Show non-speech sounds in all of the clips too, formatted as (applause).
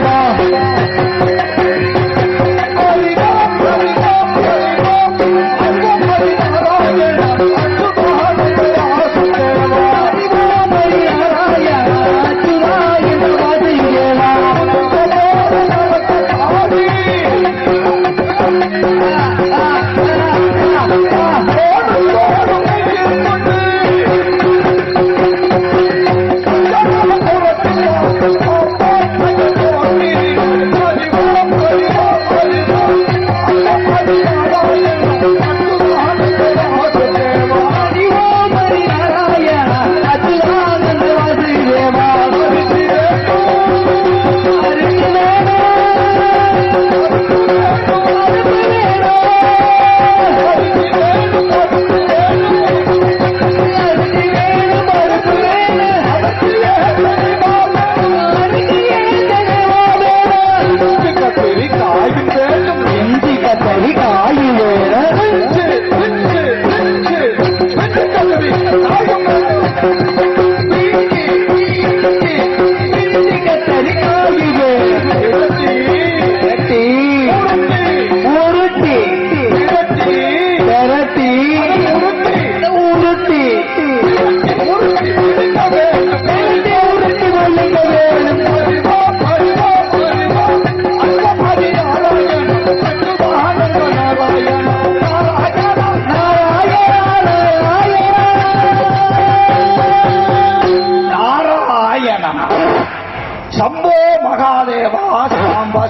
Baba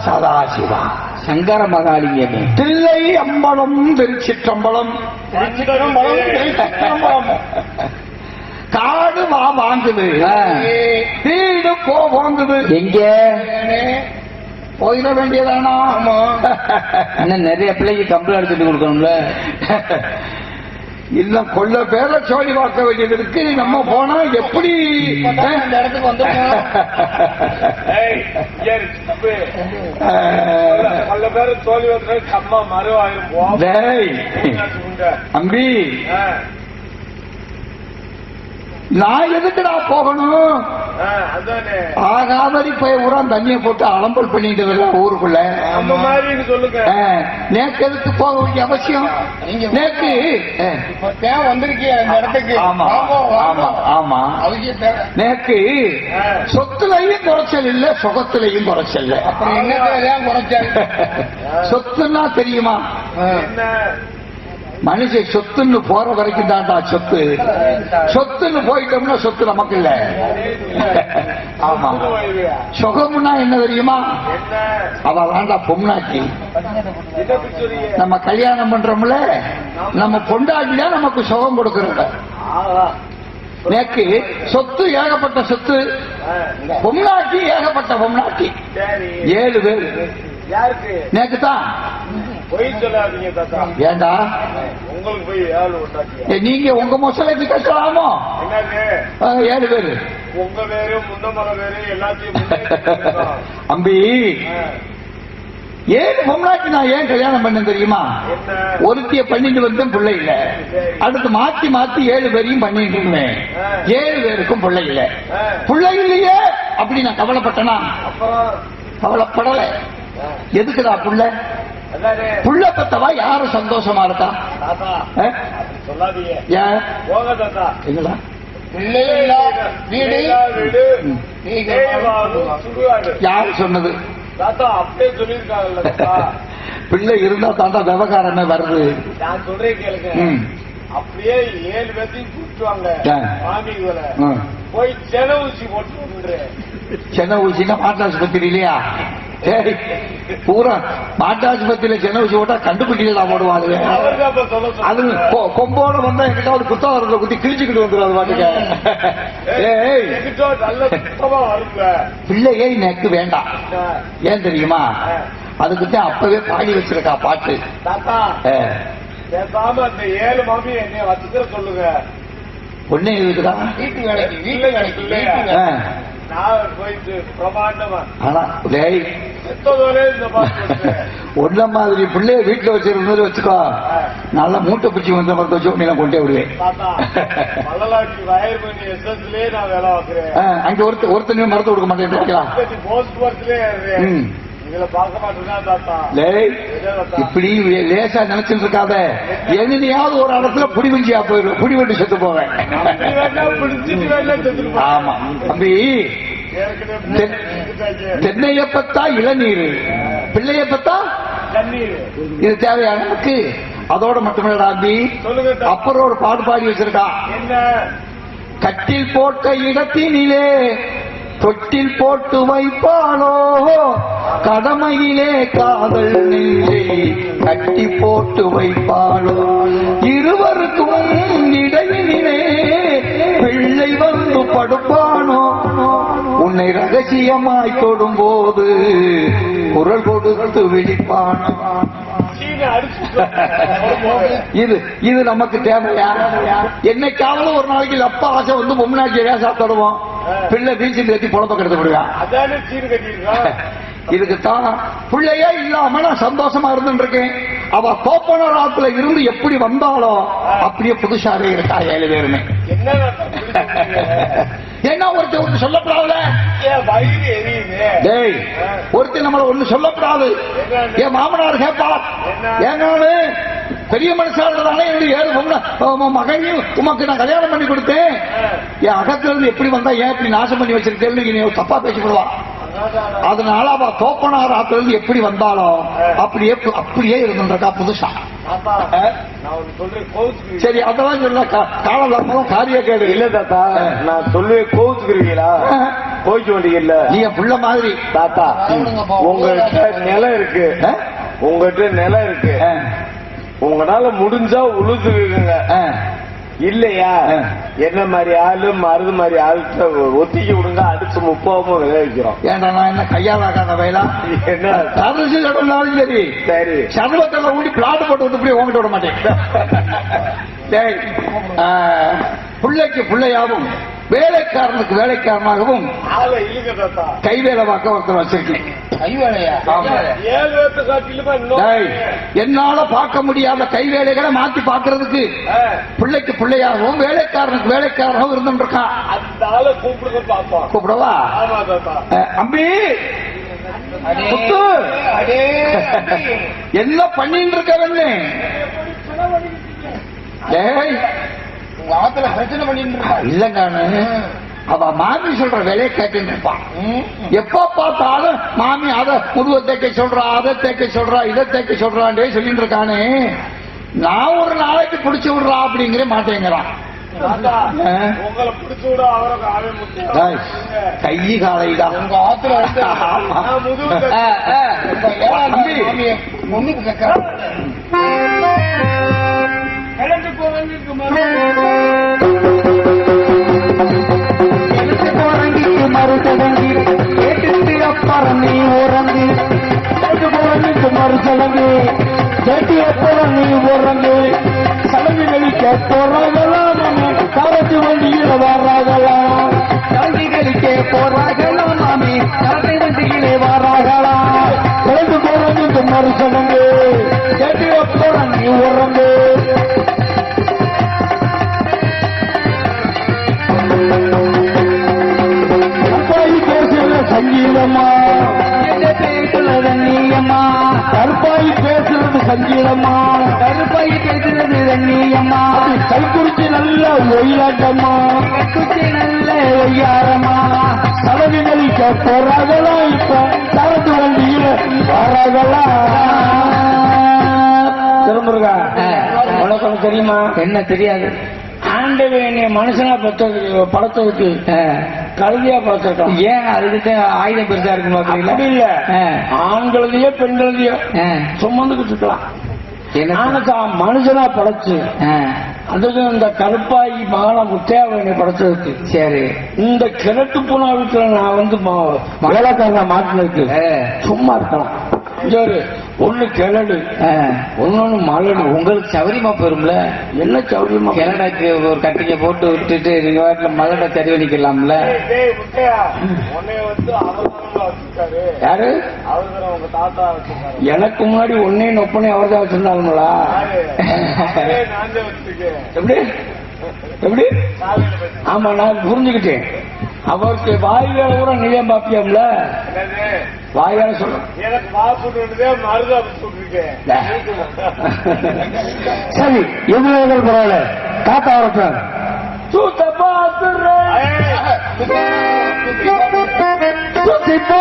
Sadashiva Sankara மகாலிங்கமே Thillai அம்பலம் திருச்சிற்றம்பலம். காடு வா வாங்குது. வீடு போ வாங்குது. எங்க? போயிட வேண்டியதானா? நிறைய பிள்ளைக்கு கம்பளம் எடுத்துட்டு கொடுக்கணும்ல. இன்னும் கொள்ள பேர சோழி பார்க்க வேண்டியது இருக்கு. நம்ம போனா எப்படி? இந்த இடத்துக்கு. அஹ், பல பேரு தோல்வி வந்து அம்மா மறுவாயிரம் அம்பி நான் எதுக்குடா போகணும்? அதானே. ஆகாமரி போய் உரம் தண்ணியை போட்டு அலம்பல் பண்ணிட்டு வரல ஊருக்குள்ள. நம்ம மாதிரி சொல்லுங்க. அஹ், நேக்கு எதுக்கு போக வேண்டிய அவசியம்? நேக்கு வந்திருக்கீங்க இந்த இடத்துக்கு? ஆமா. ஆமா ஆமா. நேக்கு சொத்துலையும் குறைச்சல் இல்ல சுகத்திலையும் குறைச்சல் இல்ல. (laughs) சொத்துன்னா தெரியுமா? என்ன? மனுஷன் சொத்துன்னு போற வரைக்கும் தான்டா சொத்து. சொத்துன்னு போயிட்டோம்னா சொத்து நமக்கு இல்ல ஆமா. சுகம்னா என்ன தெரியுமா? அவ வேண்டா பொம்னாக்கி நம்ம கல்யாணம் பண்றோம்ல நம்ம பொண்டாட்டியா நமக்கு சுகம் கொடுக்கறத ஆஹா. நேக்கு சொத்து ஏகப்பட்ட சொத்து பொம்னாட்டி ஏகப்பட்ட பொம்னாட்டி. ஏழு பேர். யாருக்கு நேக்கு தான் பொய் சொல்லாதீங்க தாத்தா. ஏண்டா? உங்களுக்கு போய் ஏழு உண்டாக்கியா? ஏ, நீங்க உங்க மொசலைக்கு கட்டலாமோ ஏழு பேரு. உங்க பேரு முந்த மலை பேரு எல்லாத்தையும் அம்பி ஏழு பொம்னாட்டி நான் ஏன் கல்யாணம் பண்ணேன் தெரியுமா? ஒருத்திய பண்ணிட்டு வந்து பிள்ளை இல்ல. அடுத்து மாத்தி மாத்தி ஏழு பேரையும் பண்ணிட்டு இருந்தேன் ஏழு பேருக்கும் பிள்ளை இல்ல. பிள்ளை இல்லையே? அப்படி நான் கவலைப்பட்டனா? கவலைப்படல. ஆ, எதுக்குடா புள்ள? புள்ள பத்தவா யாரும் சந்தோஷமா இருக்கா. யாரு சொன்னது? பிள்ளை இருந்தா தாண்டா விவகாரமே வருது. நான் சொல்றேன் கேளுங்க. அப்படியே ஏழு பேர்த்தையும் கூப்பிட்டுவாங்க. ஆ. மாமிகளை ம். போய் சென ஊசி போட்டு வந்துடுறேன். சென்னை ஊசினா மாட்டாஸ்பத்திரி இல்லையா? ஏய், பூரா மாட்டாஸ்பத்திரியில சென்னை ஊசி போட்டா கண்டுபிடிக்கல போடுவாங்க அது கொம்போட வந்தா என்கிட்ட ஒரு குத்தாவரத்தை குத்தி கிழிச்சுக்கிட்டு வந்துடும் அது பாட்டுக்க பிள்ளையே எனக்கு வேண்டாம். ஏன் தெரியுமா? அதுக்கு தான் அப்பவே பாடி வச்சிருக்கா பாட்டு. பேசாம அந்த ஏழு மாமி என்னைய வச்சுக்கிற சொல்லுங்க. பொண்ணு இருக்குதா வீட்டு வேலைக்கு வீட்டு வேலைக்கு ஒன்ன மாதிரி பிள்ளைய வீட்டுல வச்சிருந்தது வச்சுக்கோ. நல்லா மூட்டை பிடிச்சி வந்த மரத்தை வச்சு உன்னை கொண்டே விடுவேன். அங்க ஒருத்த ஒருத்தனையும் மரத்தை கொடுக்க மாட்டேன் இப்படி லேசா நினைச்சிட்டு இருக்காத எங்கனையாவது ஒரு இடத்துல புடிவஞ்சியா போயிடும் புடிவண்டி செத்து போவேன். ஆமா தம்பி. தென்னைய பத்தா இளநீர். பிள்ளைய பத்தா இது தேவையான அதோட மட்டுமில்லடா தம்பி. அப்புறம் ஒரு பாடி வச்சிருக்கா என்ன? கட்டில் போட்ட இடத்தினிலே தொட்டில் போட்டு வைப்பானோ? கடமையிலே காதல் நெஞ்சை கட்டி போட்டு வைப்பாளோ இருவருக்கும் இடையினிலே பிள்ளை வந்து படுப்பானோ? உன்னை ரகசியமாய் தொடும்போது குரல் கொடுத்து விழிப்பானோ? இது இது நமக்கு தேவையா? என்னைக்காவது ஒரு நாளைக்கு அப்பா ஆசை வந்து பொம்மனாச்சி ரேசா தருவோம் பிள்ளை பீச்சில் கட்டி பொழப்ப கெடுத்து விடுவான் (laughs) இதுக்குத்தான் பிள்ளையே இல்லாம நான் சந்தோஷமா இருந்துட்டு இருக்கேன் அவ கோப்பனர் ஆத்துல இருந்து எப்படி வந்தாலோ அப்படியே புதுசாவே இருக்கா ஏழு பேருமே. என்ன (laughs) ஒருத்தர் ஒன்று சொல்லப்படாதுல? டேய் ஒருத்தர் நம்மள ஒண்ணு சொல்லப்படாது. என் மாமனார் கேப்பா ஏங்கானு பெரிய மனுஷாளர்களால பொண்ணு உன் மகனையும் உமக்கு நான் கல்யாணம் பண்ணி கொடுத்தேன். என் அகத்துல இருந்து எப்படி வந்தா ஏன் இப்படி நாசம் பண்ணி வச்சிருக்கேன்னு நீ தப்பா பேசிவிடுவா அதனால அவ தோப்பனார் ஆத்துல இருந்து எப்படி வந்தாலோ அப்படியே அப்படியே இருந்துருக்கா புதுசா. சரி அதெல்லாம் சொல்ல காலம் காரிய கேடு இல்ல தாத்தா நான் சொல்லுவேன் கோச்சுக்கிறீங்களா கோச்சு வண்டிகள்ல நீ என் புள்ள மாதிரி. தாத்தா உங்ககிட்ட நிலம் இருக்கு? உங்ககிட்ட நிலம் இருக்கு. உங்களால முடிஞ்சா உழுதுக்குங்க. இல்லையா. என்ன மாதிரி ஆளு மருது மாதிரி ஆள்கிட்ட ஒத்திக்கி விடுங்க அடிச்சு முப்பாவும் விளைவிக்கிறோம் ஏன்டா நான் என்ன கையாளாக்காத வயலா என்ன? தரிசு நடந்தாலும் சரி. சரி. சர்வத்தில் ஊடி பிளாட் போட்டு வந்து இப்படி ஓங்கிட்டு விட மாட்டேன். (laughs) பிள்ளைக்கு பிள்ளையாகவும் வேலைக்காரனுக்கு வேலைக்காரனாகவும் ஆளை இல்லுங்க தாத்தா கை வேலை பார்க்க ஒருத்தர் வச்சிருக்கேன் என்னால பார்க்க முடியாத கை வேலைகளை மாத்தி பார்க்கிறதுக்கு ஆ, பிள்ளைக்கு பிள்ளையாகவும் வேலைக்காரனுக்கு வேலைக்காரனாகவும் இருந்துட்டு இருக்கான் கூப்பிடவா? அம்பி! அடே, முத்து. அடே என்ன பண்ணிட்டு இருக்க வெண்ணு டேய் உங்க ஆத்துல பிரச்சனை பண்ணிட்டு இருக்கா இல்லங்க அவ மாமி சொல்ற வேலையை கேட்டுட்டு இருப்பான் எப்ப பார்த்தாலும் மாமி அத முதுவை தேக்க சொல்றா அதை தேக்க சொல்றா இதை தேக்க சொல்றான்டே சொல்லிட்டு இருக்கானே. நான் ஒரு நாளைக்கு பிடிச்சு விடுறா அப்படிங்கிற மாட்டேங்கிறான். தாத்தா ஆ. உங்களை பிடிச்சு விட அவரை ஆவே டேய், முக்கியம் கை காலைடா. உங்க ஆத்துல ஆமா. கலந்து முதுகு ஆ, தட்டி- ஆ. தொடங்கி மறுசடங்கு கேட்டுட்டு அப்புறம் நீ உறங்கு. எழுத்து தொடங்கி மறுசடங்கு கேட்டு அப்புறம் நீ உறங்கு. சடங்கு கழிக்க போறாங்களா நம்ம கரத்து வண்டியில் வர்றாங்களா சடங்கு கழிக்க போறாங்களா மாமி. கரத்து வண்டியிலே வர்றாங்களா எழுத்து தொடங்கி மறுசடங்கு கேட்டு அப்புறம் நீ உறங்கு. சங்கீதமா? நீயம்மா கருப்பாயி பேசுறது சங்கீதமா? கருப்பாயி பேசுறது நீயம்மா கைக்குறிச்சி நல்ல ஒயிலாட்டம்மா கைக்குறிச்சி நல்ல ஒய்யாரம்மா? சலவி நலிக்க போறாங்களா இப்ப? சரத்து வண்டியில வராங்களா திருமுருகா உனக்கு தெரியுமா? என்ன தெரியாது. ஆண்டவன் என்னை மனுஷனா பத்ததுக்கு படத்ததுக்கு அஹ், கழுதியா படைச்சிருக்கான் ஏன் அதுக்கிட்ட ஆயுதம் பெருசா இருக்குமா அப்படி இல்ல. ஆண்களதையோ பெண்களதையோ சுமந்துக்கிட்டு இருக்கலாம் மனுஷனா படைச்சு அதுவும் இந்த கருப்பாயி மகள முத்தையாவனை படைச்சதுக்கு. சரி. இந்த கிழக்கு பூனா வீட்டுல நான் வந்து வேலைக்காரனா மாட்டினதுக்கு. சும்மா இருக்கலாம். ஒரு ஒண்ணு கிளடு ஆ. ஒன்னொன்னு மலடு. உங்களுக்கு சௌரியமா போயிரும்ல? என்ன சௌரியமா கிழடாக்கு ஒரு கட்டிங்க போட்டு விட்டுட்டு நீங்க வாட்டில மலட வச்சிருக்காரு யாரு? எனக்கு முன்னாடி ஒன்னே நொப்பனே அவர் தான் வச்சிருந்தாங்களா எப்படி? எப்படி? ஆமா நான் புரிஞ்சுக்கிட்டேன். அவருக்கு வாய் வேலை கூட நீதான் பாப்பியாம்ல? என்னது வாய் வேலை சொல்ல. எனக்கு பாப்புட்டு மருதா சொல்லிருக்கேன் சரி எவ்வளவு பரவாயில்ல. தாத்தா வரட்டும் சூத்த பாத்துறேன் சுத்தி போ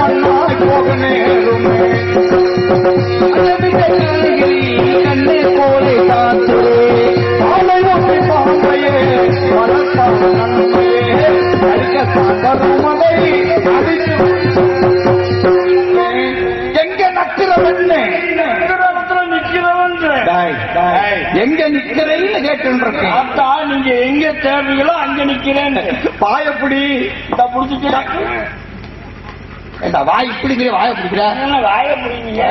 மண்ணாய் போக நேருமே கண்ணை பாலை பாம்பையே அடித்து எங்க நிக்கிறவன் எங்க நிக்கிறேன்னு கேட்டு தாத்தா நீங்க எங்க தேடுறீங்களோ அங்க நிக்கிறேன் பாயப்படி. இந்த புடிச்சுக்கிறேன் இந்த வாய் பிடிக்கிற வாய பிடிக்கிற? என்ன வாய முடியுங்க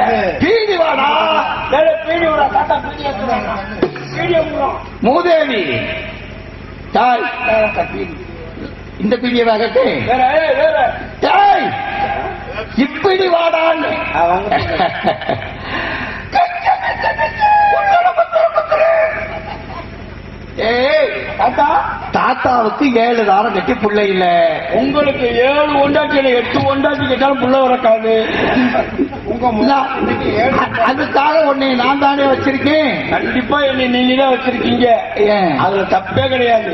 பீடி வாடா பீடி விடா தாத்தா பீடி மூதேவி தாய். இந்த பீடியை வாகட்டு வேற வேற. தாய் இப்படி வாடான்னு ஏய் தாத்தா. தாத்தாவுக்கு ஏழு தாரம் கட்டி பிள்ளை இல்ல. உங்களுக்கு ஏழு ஒண்டாட்டியில எட்டு ஒண்டாட்டி கேட்டாலும் புள்ள வரக்காது. அதுக்காக உன்னை நான் தானே வச்சிருக்கேன். கண்டிப்பா என்னை நீங்க தான் வச்சிருக்கீங்க? அதுல தப்பே கிடையாது.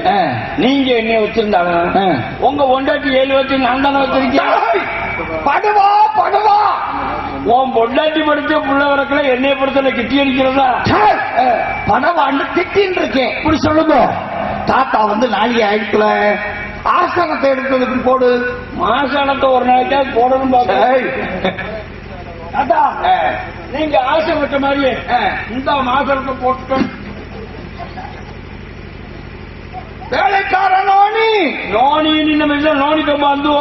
நீங்க என்னைய வச்சிருந்தாங்க ஆ. உங்க ஒண்டாட்டி ஏழு வச்சு நான் தானே வச்சிருக்கேன். படுவா படுவா! உன் பொண்டாட்டி படிச்ச புள்ள வரக்கல என்னைய பொறுத்தல கிட்டி அடிக்கிறதா? படவான்னு திட்டின்னு இருக்கேன். இப்படி சொல்லுங்க. தாத்தா வந்து நாளைக்கு ஆயிடுக்கல ஆசனத்தை எடுத்தது இப்படி போடு. மாசானத்தை ஒரு நாளைக்காவது போடணும். தாத்தா நீங்க ஆசைப்பட்ட மாதிரியே இந்த மாசத்தை போட்டு. வேலைக்காரனோ நீ நோனி நின்ன நோனி கம்பா வந்து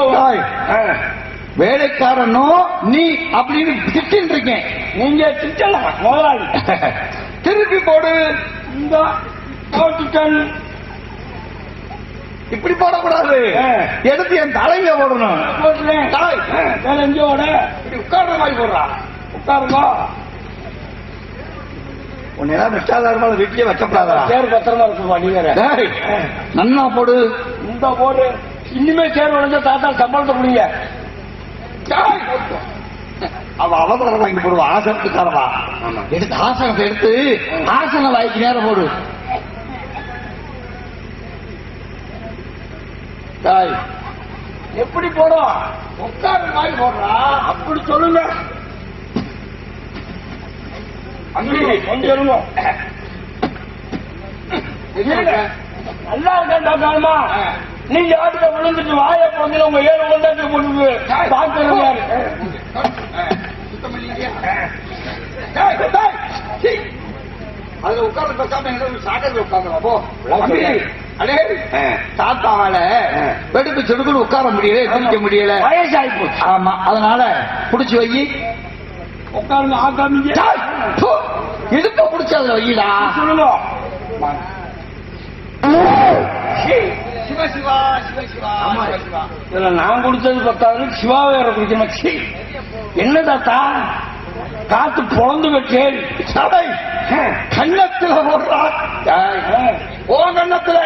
வேலைக்காரனோ நீ அப்படின்னு திட்டின்னு இருக்கேன். நீங்க திட்டலாம் முதலாளி. (laughs) திருப்பி போடு. இந்த போட்டுட்டேன். இப்படி போடக்கூடாது. எடுத்து என் தலையில போடணும். வேற எங்கேயோட இப்படி உட்கார்ற மாதிரி போடுறா. உட்காருங்க உன்னை ஏதாவது நிஷ்டாதாரமான வீட்லயே வச்சப்படாதா சேர் பத்திரமா இருக்குமா நீ வேற. நன்னா போடு. இந்த போடு. இனிமே சேர் உடஞ்ச தாத்தா சம்பளத்தை முடிங்க. அவ அவதாரம் வாங்கி போடுவா ஆசனத்துக்காரவா. எடுத்து ஆசனத்தை எடுத்து ஆசன வாய்க்கு நேரம் போடு. தாய். எப்படி போடும்? உட்காரு மாதிரி போடுறா? அப்படி சொல்லுங்க. அங்கே கொஞ்சம். நல்லா இருக்கா நீங்க ஆட்டுல விழுந்துட்டு வாய போங்க உங்க ஏழு கொண்டாட்டி போட்டு பாக்குறது யாரு? டேய், டேய். அதுல உட்கார்ந்து பேசாம சாக்கடையில் உட்கார்ந்து போ. அடே தாத்தாவால வெடுப்பு செடுக்குன்னு உட்கார முடியல எந்திரிக்க முடியல. வயசாகி போச்சு ஆமா அதனால புடிச்சு வை. உட்காருங்க பு, இடுப்ப புடிச்சு அதுல வைடா. சொல்லுங்க இதுல நான் குடிச்சது பத்தாவது சிவா வேற குடிக்கணும். என்ன தாத்தா? காத்து பொழந்து வச்சேன் டேய், கன்னத்துல போடுறா. டேய், ஓ கன்னத்துல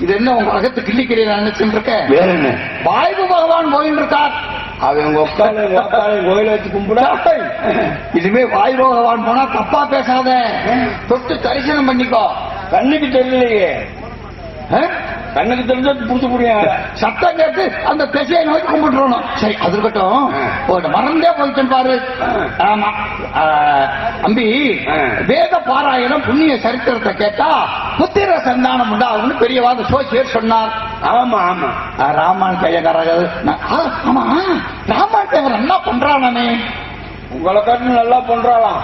இது என்ன உங்க அகத்து கிள்ளிக்கிறீங்க நினைச்சுட்டு இருக்க வேற என்ன? வாய்ப்பு பகவான் போயின்னு இருக்கார் அவன் உட்கால கோயில வச்சு கும்பிட. இனிமே வாய் பகவான் போனா தப்பா பேசாத. தொட்டு தரிசனம் பண்ணிக்கோ. கண்ணுக்கு தெரியலையே? கண்ணுக்கு தெரிஞ்சா புரியும் சத்தம் கேட்டு அந்த திசையை நோக்கி கும்பிட்டுறணும். சரி அது இருக்கட்டும். மறந்தே போயிட்டேன் பாரு. ஆமா. அம்பி. வேத பாராயணம் புண்ணிய சரித்திரத்தை கேட்டா புத்திர சந்தானம் உண்டாகும்னு பெரியவாத சோசியர் சொன்னார். ஆமா ஆமா. ராமான் ஆ, ஆமா. ராமான் கையகர் என்ன பண்றானே? உங்களை காட்டு நல்லா பண்றாளாம்.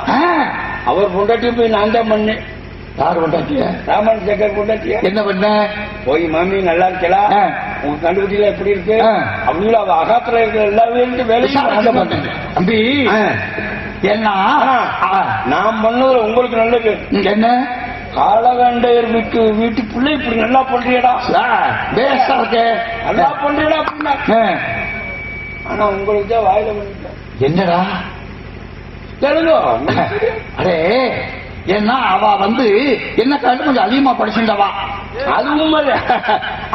அவர் பொண்டாட்டி போய் நான் தான் பண்ணேன். யார் கொண்டாட்டிய ராமன் பொண்டாட்டிய என்ன பண்ண? போய் மாமி நல்லா இருக்கலா ஆ. உங்க கண்டுபிடிக்கல எப்படி இருக்கு. அப்படின்னு அவ அகாத்துல இருக்கிற எல்லா வேலையும் வேலையும் தம்பி என்ன? ஆ. நான் பண்ணதுல உங்களுக்கு நல்லது. என்ன? காலகண்டையர் வீட்டு வீட்டு பிள்ளை இப்படி நல்லா பண்றியடா. பேசா இருக்கு. நல்லா பண்றியடா அப்படின்னா. ஆனா உங்களுக்கு தான் வாயில என்னடா? தெலுங்கு. அடே ஏன்னா அவ வந்து என்ன காட்டு கொஞ்சம் அதிகமா படிச்சுட்டவா அதுவும் இல்ல.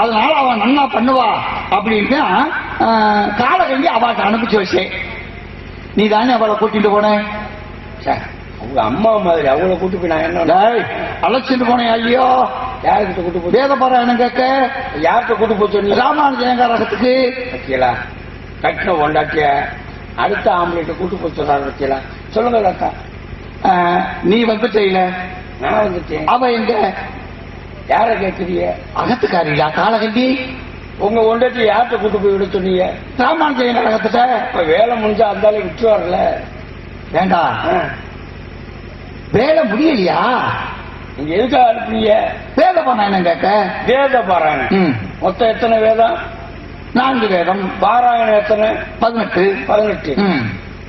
அதனால அவ நன்னா பண்ணுவா அப்படின்னு காலகண்டி அவாட்ட அனுப்பிச்சு வச்சேன். நீ தானே அவளை கூட்டிட்டு போன? அவங்க அம்மா மாதிரி அவங்கள கூட்டு போய் நான் என்ன அழைச்சிட்டு போனேன் ஐயோ. யாருக்கிட்ட கூட்டு போச்சு? வேத பாராயணம் கேட்க? யார்கிட்ட கூட்டு போச்சு நீ? ராமானுஜயங்க ரகத்துக்கு வக்கீலா கட்டின கொண்டாட்டிய அடுத்த ஆம்பளைட்ட கூட்டு போய் சொல்றாரு வக்கீலா? சொல்லுங்க தாத்தா நீ வந்து செய்யல நான் வந்துட்டேன். அவ எங்க? யார கேக்குறீங்க? அகத்துக்காரியா காலகண்டி. உங்க கொண்டாட்டி யார்கிட்ட கூட்டு போய் விட சொன்னீங்க? ராமானுஜயங்க ரகத்துட்ட இப்ப வேலை முடிஞ்சா அந்தாலே விட்டு வரல. வேண்டாம் வேலை முடியலையா? நீங்க எதுக்காக அனுப்புறீங்க வேத பாராயணம் கேட்க? வேத பாராயணம். மொத்தம் எத்தனை வேதம்? நான்கு வேதம். பாராயணம் எத்தனை? பதினெட்டு. பதினெட்டு.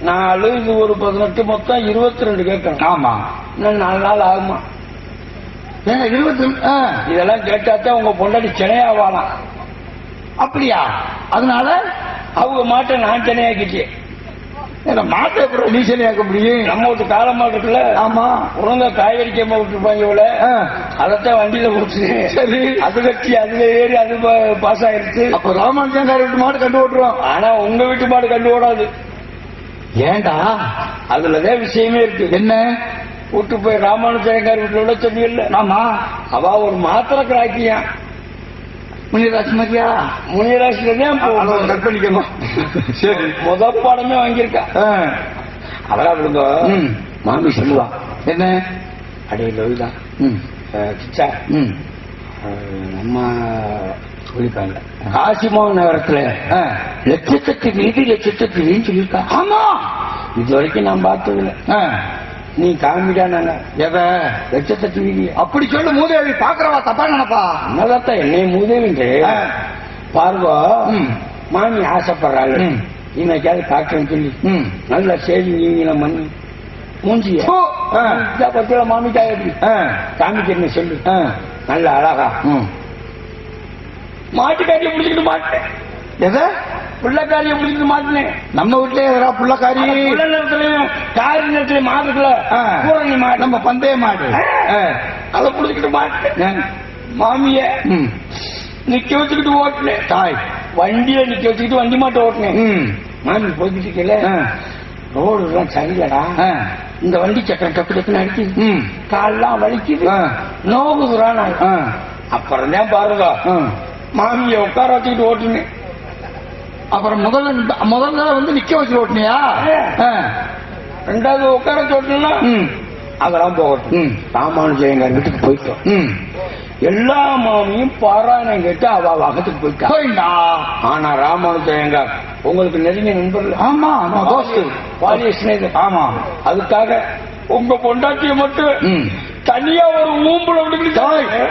நாலு இது ஒரு பதினெட்டு மொத்தம் இருபத்தி ரெண்டு கேட்கணும். ஆமா. இன்னும் நாலு நாள் ஆகுமா? ஏங்க இருபத்தி இதெல்லாம் கேட்டாத்தான் உங்க பொண்டாட்டி சென்னையாவாலாம் அப்படியா? அதனால? அவங்க மாட்டை நான் சென்னையாக்கிட்டேன் மாட்டை அப்புறம் நீ சரியாக்க முடியும்? நம்ம வீட்டு காலமா இருக்குல்ல? ஆமா. ஒழுங்கா காய்கறி கேம விட்டுருப்பாங்க இவ்வளவு ஆ. அதைத்தான் வண்டியில கொடுத்து சரி. அது கட்டி அதுல ஏறி அது பாஸ் ஆயிருச்சு. அப்ப வீட்டு மாடு கண்டு ஓட்டுருவோம் ஆனா உங்க வீட்டு மாடு கண்டு ஓடாது. ஏண்டா? அதுலதான் விஷயமே இருக்கு. என்ன? கூட்டு போய் ராமானுஜயங்கார் வீட்டுல விட சொன்னீங்கல்ல ஆமா அவ ஒரு மாத்திரை கிராக்கியா முனிராஜ் மாதிரியா? முனிராசில தான் கற்பழிக்கணும் சரி. முத பாடமே வாங்கியிருக்கா. அதெல்லாம் விடுங்க. மாமி சொல்லுவா. என்ன? அடே லோவிதா. கிச்சா ம். நம்ம சொல்லிப்பாங்க காசிமோகன் நகரத்துல. லட்சத்துக்கு வீதி லட்சத்துக்கு வீன்னு சொல்லியிருக்கா ஆமா இது வரைக்கும் நான் பார்த்ததில்ல. நீ நாங்க எத லட்சத்துக்கு வீதி அப்படி சொல்லு மூதேவி பாக்குறவா தப்பா நினைப்பா என்னதான் என்னை முதவிண்டு ஆ. பார்வா. மாமி ஆசைப்படுறாள். இன்னைக்காவது காட்டுறேன்னு சொல்லி. நல்ல செய்தி நீங்கள மண்ணு மூஞ்சிய. பத்தில மாமிக்கா எப்படி. காமிக்கிறேன்னு சொல்லு. நல்ல அழகா. மாட்டுக்காரியை பிடிச்சிட்டு மாட்டேன் எத பிள்ளைக்காரியை பிடிச்சிட்டு மாட்டினேன் நம்ம வீட்லயே வரா புள்ளக்காரி புள்ள நேரத்திலையும் காரி நேரத்திலையும் மாட்டுக்கல ஆ. பூரணி மாட்டு நம்ம பந்தய மாடு. அதை பிடிச்சிட்டு மாட்டேன். மாமிய. நிக்க வச்சுக்கிட்டு ஓட்டினேன் தாய் வண்டியை நிக்க வச்சுக்கிட்டு வண்டி மாட்ட ஓட்டினேன். மாமி போய்கிட்டு இருக்கல. ரோடு எல்லாம் சரியில்லடா. இந்த வண்டி சக்கரம் டப்பு டப்புன்னு அடிக்குது. கால்லாம் வலிக்குது ஆ. நோகுதுரா நான் ஆ. அப்புறம் தான் பாருங்க. மாமியை உட்கார வச்சுக்கிட்டு ஓட்டுனேன். அப்புறம் முதல்ல முதல்ல வந்து நிக்க வச்சு ஓட்டுனியா. ரெண்டாவது உட்கார வச்சு ஓட்டுனா ம். அதெல்லாம் போகட்டும் ம். ராமானுஜயங்கர் வீட்டுக்கு போயிட்டோம். எல்லா மாமியும் பாராயணம் கேட்டு அவ வகத்துக்கு போயிட்டா. போயிண்டா ஆனா ராமானுஜயங்கர் உங்களுக்கு நெருங்கிய நண்பர்கள். ஆமா நம்ம தோஸ்து. பாலிய சிநேகர் ஆமா. அதுக்காக உங்க பொண்டாட்டிய மட்டும். தனியா ஒரு ஊம்புல விட்டுக்கிட்டு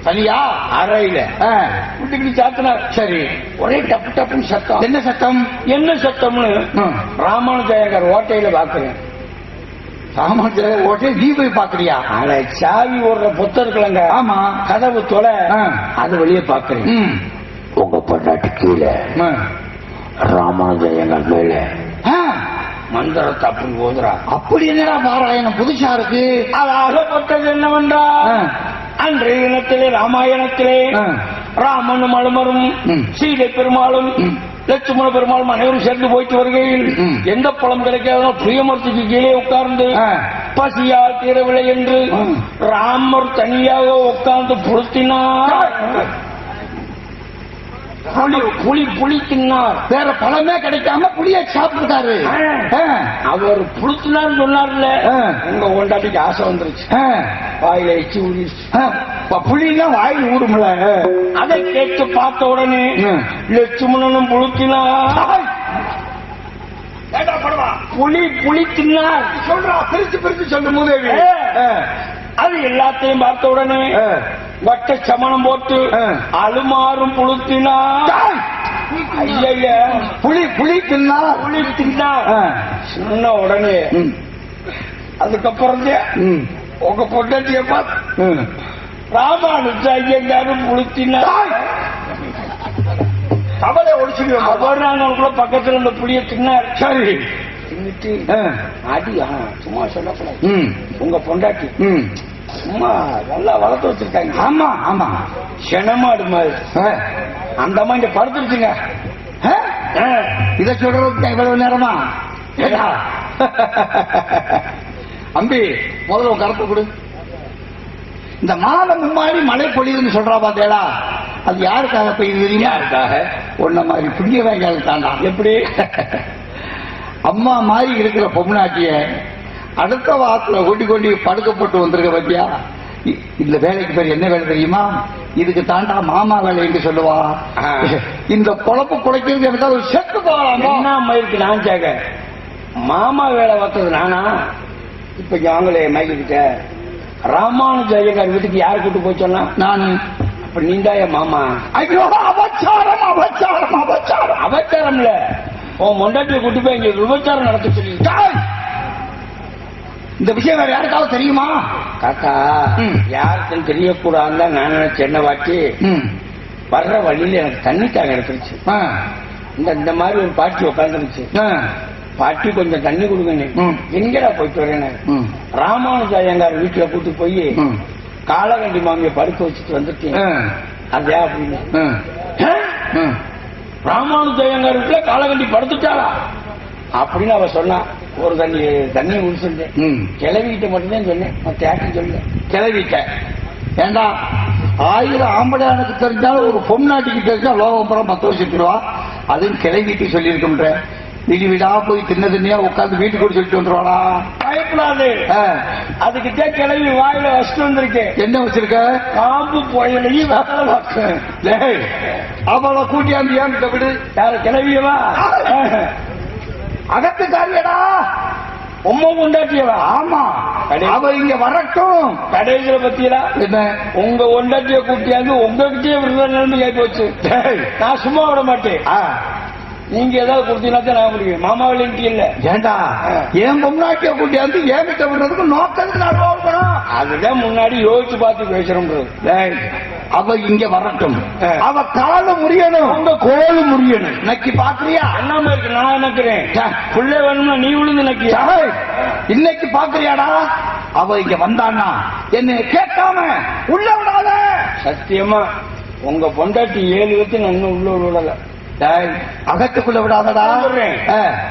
சரியா அறையில. விட்டுக்கிட்டு சாத்தினார். சரி. ஒரே டப்பு டப்புன்னு சத்தம். என்ன சத்தம்? என்ன சத்தம்னு? ம். ராமானுஜயங்கர் ஓட்டையில பாக்குறேன். ராமானுஜ ஓட்டே நீ போய் பாக்குறியா? ஆனா சாவி ஓடுற பொத்த இருக்கலங்க ஆமா. கதவு தொலை. அது வெளியே பாக்குறேன். உங்க பொண்டாட்டி கீழே. ஆ. ராமானுஜயங்கர் மேல. ஆ. மந்திரத்தை அப்படி ஓதுறா. அப்படி என்னடா பாராயணம்? புதுசா இருக்கு. அது அகப்பட்டது என்னவென்றா. அன்றைய தினத்திலே ராமாயணத்திலே. ராமனும் அனுமரும். சீதை பெருமாளும். லட்சுமண பெருமாளும் அனைவரும் சேர்ந்து போயிட்டு வருகையில். எந்த பழம் கிடைக்காதோ புளியமரத்துக்கு கீழே உட்கார்ந்து ஆ. பசியா தீரவில்லை என்று. ராமர் தனியாக உட்கார்ந்து புழுத்தினார் புலி புலி புலி தின்னார் வேற பழமே கிடைக்காம புளிய சாப்பிட்டுருக்காரு ஆ. அவர் புளுத்தினார் சொன்னார்ல. உங்க கொண்டாட்டிக்கு ஆசை வந்துருச்சு. வாயில எச்சி. ப- புளிலாம் வாயில் ஊடும்ல அதை கேட்டு பார்த்த உடனே. லட்சுமணனும் புளுத்தினா புலி புலி தின்னார் சொல்றா பிரிச்சு பிரிச்சு சொல்லு மூதேவி. அது எல்லாத்தையும் பார்த்த உடனே. வட்ட சமணம் போட்டு புளுத்தினா தாய். ஐய புளி புளி தின்னா புலி தின்னா. சொன்ன உடனே. அதுக்கப்புறம். உங்க பொண்டாட்டிய பார்த்து. ராமானுஜ ஐயங்காரும் புளுத்தினா. கவலை ஒழிச்சுடுவேன் அவர் கூட பக்கத்துல இந்த புளிய தின்னார் சரி தின்னுட்டு ஆ. அடி ஆ, சும்மா சொல்லக்கூடாது. உங்க பொண்டாட்டி. சும்மா நல்லா வளர்த்து வச்சிருக்காங்க. ஆமா ஆமா. செனமாடு மாதிரி. அந்த அம்மா இங்க படுத்துருச்சுங்க. இத சொல்றதுக்கு இவ்வளவு நேரமா? அம்பி முதல்ல உன் கருப்பு கொடு. இந்த மாதம் முன்னாடி மழை பொழியுதுன்னு சொல்றா பாத்தேடா. அது யாருக்காக பெய்யுது யாருக்காக? உன்ன மாதிரி புண்ணிய வேங்கால தாண்டா. எப்படி? அம்மா மாதிரி இருக்கிற பொம்னாட்டிய அடுத்த வாரத்துல கொட்டி கொண்டு படுக்கப்பட்டு வந்திருக்க பத்தியா? இந்த வேலைக்கு பேர் என்ன வேலை தெரியுமா? இதுக்கு தாண்டா மாமா வேலை என்று சொல்லுவா. இந்த பொழப்பு குலைக்கிறது எனக்கு ஒரு செத்து போகலாமா என்ன மயிருக்கு நான் கேக்க மாமா வேலை பார்த்தது நானா? இப்ப யாங்களே மைக்கிட்ட ராமானுஜ ஐயங்கார் வீட்டுக்கு யார் கூட்டு போய் சொன்னா? நானு. அப்ப என் மாமா? ஐயோ அபச்சாரம் அபச்சாரம் அபச்சாரம். அவச்சாரம்ல உன் மொண்டாட்டியை கூட்டு போய் இங்க விபச்சாரம் நடத்த சொல்லி! இந்த விஷயம் வேற யாருக்காவது தெரியுமா காக்கா. யாருக்கும் தெரியக்கூடாதுன்னு தான் நான் நினைச்சேன் என்ன வாட்டி ம். வர்ற வழியில எனக்கு தண்ணி தாங்க எடுத்துருச்சு. இந்த இந்த மாதிரி ஒரு பாட்டி உட்காந்துருச்சு. பாட்டி கொஞ்சம் தண்ணி கொடுங்க. எங்கடா போயிட்டு வரேன்னு. ராமானுஜ ஐயங்கார் வீட்டுல கூட்டு போய். காலகண்டி மாமியை படுக்க வச்சுட்டு வந்துட்டேன் ஆ. அதே அப்படின்னு ஆ. "ஆ? ஆ. ராமானுஜ ஐயங்கார் வீட்டுல காலகண்டி படுத்துட்டாளா அப்படின்னு அவ சொன்னா ஒரு தண்ணி தண்ணியை குடிச்சிருந்தேன் ம். கிளவிக்கிட்ட மட்டும்தான் சொன்னேன். யாருக்கும் சொல்லல. கிளவிட்ட. ஏண்டா? ஆயிரம் ஆம்படையானுக்கு தெரிஞ்சாலும் ஒரு பொம்நாட்டிக்கு தெரிஞ்சா லோகம்பரம் பத்து வச்சுருவா அதுவும் கிளவிட்டு சொல்லியிருக்கோம்ன்ற. வீடு வீடா போய் தின்ன தின்னையா உட்காந்து வீட்டுக்கு கூட சொல்லிட்டு வந்துருவாடா பயப்படாது. அதுக்கிட்டே கிளவி வாயில வச்சுட்டு வந்திருக்கேன் என்ன வச்சிருக்க? காம்பு புயலையும் அவளை கூட்டியாந்து ஏன் விடு. யாரு கிளவியவா? அகத்துக்காரியடா உம்மை கொண்டாட்டியவா ஆமா. அவ இங்க வரட்டும். கடைசியில பத்தியலா? என்ன? உங்க ஒண்டாட்டிய கூட்டியாந்து உங்ககிட்டயே விருத நிலைமை ஆகி போச்சு. நான் சும்மா விட மாட்டேன். நீங்க ஏதாவது கொடுத்தீங்கன்னா நான் முடியும் மாமா விளையாட்டு இல்ல. ஏண்டா? என் பொம்நாட்டிய கூட்டியாந்து ஏன் கிட்ட விடுறதுக்கு நோக்கத்துக்கு நான் அதுதான் முன்னாடி யோசிச்சு பார்த்து டேய், அவ இங்க வரட்டும். அவ கால முறியணும். உங்க கோலு முறியணும். இன்னைக்கு பாக்குறியா? அண்ணாம இருக்கு? நான் நினைக்கிறேன். புள்ள வேணும்னா நீ விழுந்து டேய், இன்னைக்கு பாக்குறியாடா? அவ இங்க வந்தான்னா என்னை கேட்காம உள்ள விடாத. சத்தியமா உங்க பொண்டாட்டி ஏழு வச்சு நான் இன்னும் உள்ள விடல. அகத்துக்குள்ள விடாதடா.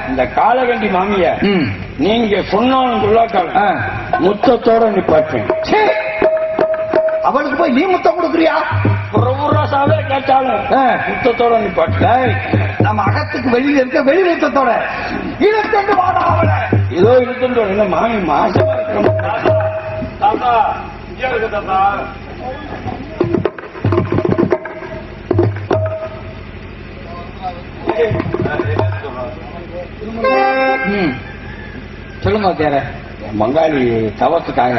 இந்த காலகண்டி மாமிய. நீங்க சொன்னாலும் சொல்லாட்டாலும் ஆ. முத்தத்தோட நிப்பாட்டேன். அவளுக்கு போய் நீ முத்தம் கொடுக்குறியா? புறவுராசாவே கேட்டாலும். முத்தத்தோட நிப்பாட்டேன் டேய், நம்ம அகத்துக்கு வெளியில இருக்க வெளி முத்தத்தோட. இழுத்துட்டு வாடா அவளை. ஏதோ இருக்குன்ற என்ன மாமி மாசமா இருக்கிற தாத்தா இங்க இருக்கு தாத்தா. ம். சொல்லுங்க தேர மங்காளி தவத்துக்காக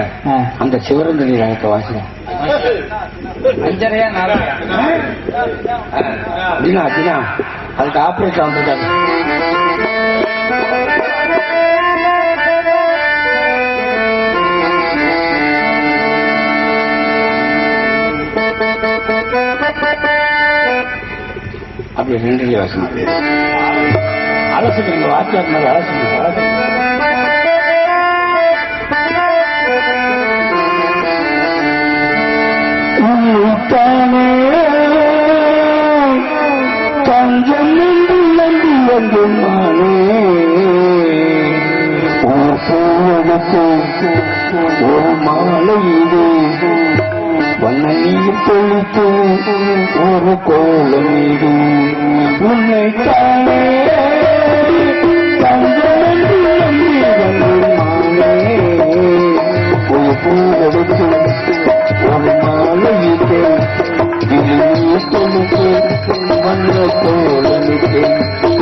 அந்த சிவரந்தனி ரகத்தை வாசிக்கிறேன் அஞ்சரையா நாளையா அப்படின்னா அப்படின்னா அதுக்கு ஆபரேட் வந்துட்டாங்க அப்படி ரெண்டு வாசனம் அலசுங்க எங்க வாத்தியார் மாதிரி அலசுங்க அலசுங்க தஞ்சம் என்று நம்பி நானே. ஒரு பூவனுக்கு ஒரு ஒரு உன்னை தானே. நம்பி ஒரு ஒரு இது